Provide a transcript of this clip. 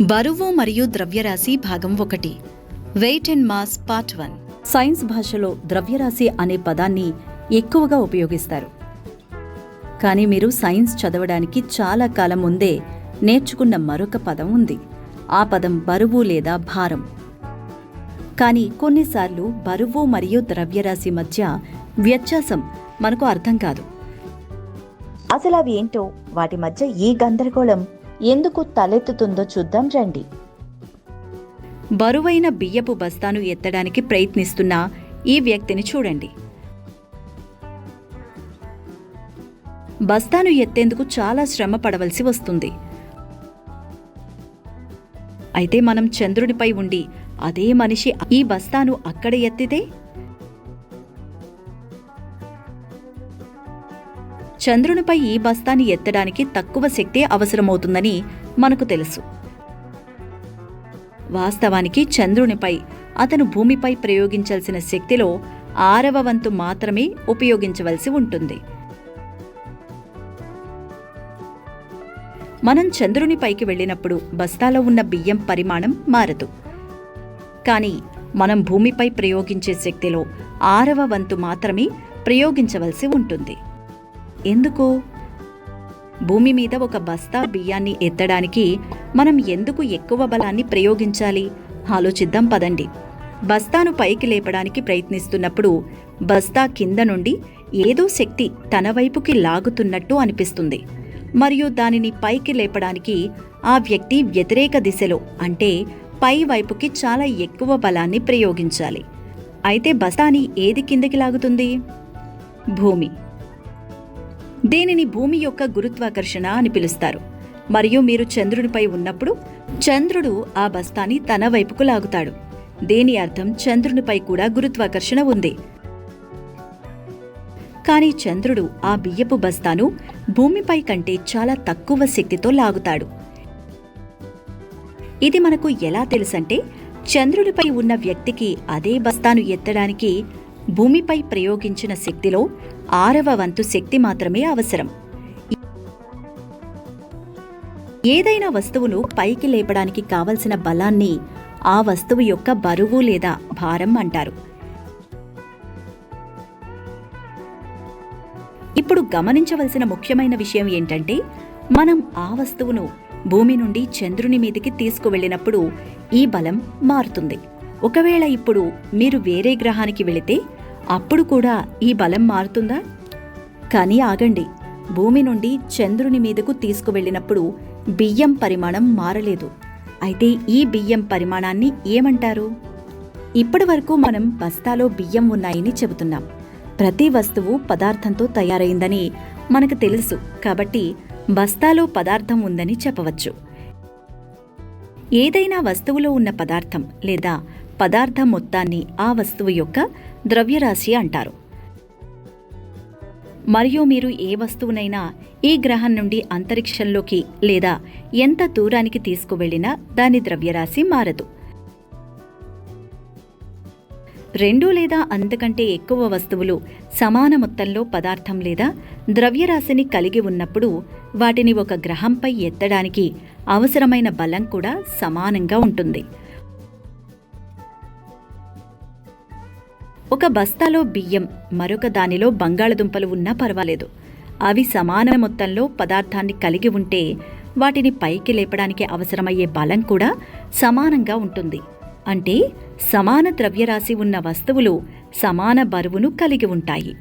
బరువు మరియు ద్రవ్యరాశి భాగం ఒకటి. Weight and mass part one science భాషలో ద్రవ్యరాశి అనే పదాన్ని ఎక్కువగా ఉపయోగిస్తారు. కానీ మీరు సైన్స్ చదవడానికి చాలా కాలం ముందే నేర్చుకున్న మరొక పదం ఉంది. ఆ పదం బరువు లేదా భారం. కానీ కొన్నిసార్లు బరువు మరియు ద్రవ్యరాశి మధ్య వ్యత్యాసం మనకు అర్థం కాదు. అసలు అవి ఏంటో వాటి మధ్య ఈ గందరగోళం ఎందుకు తలెత్తుతుందో చూద్దాం రండి. బరువైన బియ్యపు బస్తాను ఎత్తడానికి ప్రయత్నిస్తున్న ఈ వ్యక్తిని చూడండి. బస్తాను ఎత్తేందుకు చాలా శ్రమ పడవలసి వస్తుంది. అయితే మనం చంద్రునిపై ఉండి అదే మనిషి ఈ బస్తాను అక్కడ ఎత్తితే చంద్రునిపై ఈ బస్తాని ఎత్తడానికి తక్కువ శక్తి అవసరమవుతుందని మనకు తెలుసు. వాస్తవానికి చంద్రునిపై అతను భూమిపై ప్రయోగించాల్సిన శక్తిలో ఆరవ వంతు మాత్రమే ఉపయోగించవలసి ఉంటుంది. మనం చంద్రునిపైకి వెళ్ళినప్పుడు బస్తాలో ఉన్న బియ్యం పరిమాణం మారదు. కానీ మనం భూమిపై ప్రయోగించే శక్తిలో ఆరవ వంతు మాత్రమే ప్రయోగించవలసి ఉంటుంది. ఎందుకు? భూమి మీద ఒక బస్తా బియ్యాన్ని ఎత్తడానికి మనం ఎందుకు ఎక్కువ బలాన్ని ప్రయోగించాలి? ఆలోచిద్దాం పదండి. బస్తాను పైకి లేపడానికి ప్రయత్నిస్తున్నప్పుడు బస్తా కింద నుండి ఏదో శక్తి తన వైపుకి లాగుతున్నట్టు అనిపిస్తుంది. మరియు దానిని పైకి లేపడానికి ఆ వ్యక్తి వ్యతిరేక దిశలో అంటే పై వైపుకి చాలా ఎక్కువ బలాన్ని ప్రయోగించాలి. అయితే బస్తాని ఏది కిందకి లాగుతుంది? భూమి. దీనిని భూమి యొక్క గురుత్వాకర్షణ అని పిలుస్తారు. మరియు మీరు చంద్రునిపై ఉన్నప్పుడు చంద్రుడు ఆ బస్తాని తన వైపుకు లాగుతాడు. దీని అర్థం చంద్రునిపై కూడా గురుత్వాకర్షణ ఉంది. కానీ చంద్రుడు ఆ బియ్యపు బస్తాను భూమిపై కంటే చాలా తక్కువ శక్తితో లాగుతాడు. ఇది మనకు ఎలా తెలుసంటే చంద్రుడిపై ఉన్న వ్యక్తికి అదే బస్తాను ఎత్తడానికి భూమిపై ప్రయోగించిన శక్తిలో ఆరవ వంతు శక్తి మాత్రమే అవసరం. ఏదైనా వస్తువును పైకి లేపడానికి కావలసిన బలాన్ని ఆ వస్తువు యొక్క బరువు లేదా భారం అంటారు. ఇప్పుడు గమనించవలసిన ముఖ్యమైన విషయం ఏంటంటే మనం ఆ వస్తువును భూమి నుండి చంద్రుని మీదికి తీసుకువెళ్ళినప్పుడు ఈ బలం మారుతుంది. ఒకవేళ ఇప్పుడు మీరు వేరే గ్రహానికి వెళితే అప్పుడు కూడా ఈ బలం మారుతుందా? కానీ ఆగండి. భూమి నుండి చంద్రుని మీదకు తీసుకువెళ్ళినప్పుడు బియ్యం పరిమాణం మారలేదు. అయితే ఈ బియ్యం పరిమాణాన్ని ఏమంటారు? ఇప్పటివరకు మనం బస్తాలో బియ్యం ఉన్నాయని చెబుతున్నాం. ప్రతి వస్తువు పదార్థంతో తయారైందని మనకు తెలుసు. కాబట్టి బస్తాలో పదార్థం ఉందని చెప్పవచ్చు. ఏదైనా వస్తువులో ఉన్న పదార్థం లేదా పదార్థం మొత్తాన్ని ఆ వస్తువు యొక్క ద్రవ్యరాశి అంటారు. మరియు మీరు ఏ వస్తువునైనా ఈ గ్రహం నుండి అంతరిక్షంలోకి లేదా ఎంత దూరానికి తీసుకువెళ్ళినా దాని ద్రవ్యరాశి మారదు. రెండు లేదా అంతకంటే ఎక్కువ వస్తువులు సమాన మొత్తంలో పదార్థం లేదా ద్రవ్యరాశిని కలిగి ఉన్నప్పుడు వాటిని ఒక గ్రహంపై ఎత్తడానికి అవసరమైన బలం కూడా సమానంగా ఉంటుంది. ఒక బస్తాలో బియ్యం మరొక దానిలో బంగాళదుంపలు ఉన్నా పర్వాలేదు. అవి సమాన మొత్తంలో పదార్థాన్ని కలిగి ఉంటే వాటిని పైకి లేపడానికి అవసరమయ్యే బలం కూడా సమానంగా ఉంటుంది. అంటే సమాన ద్రవ్యరాశి ఉన్న వస్తువులు సమాన బరువును కలిగి ఉంటాయి.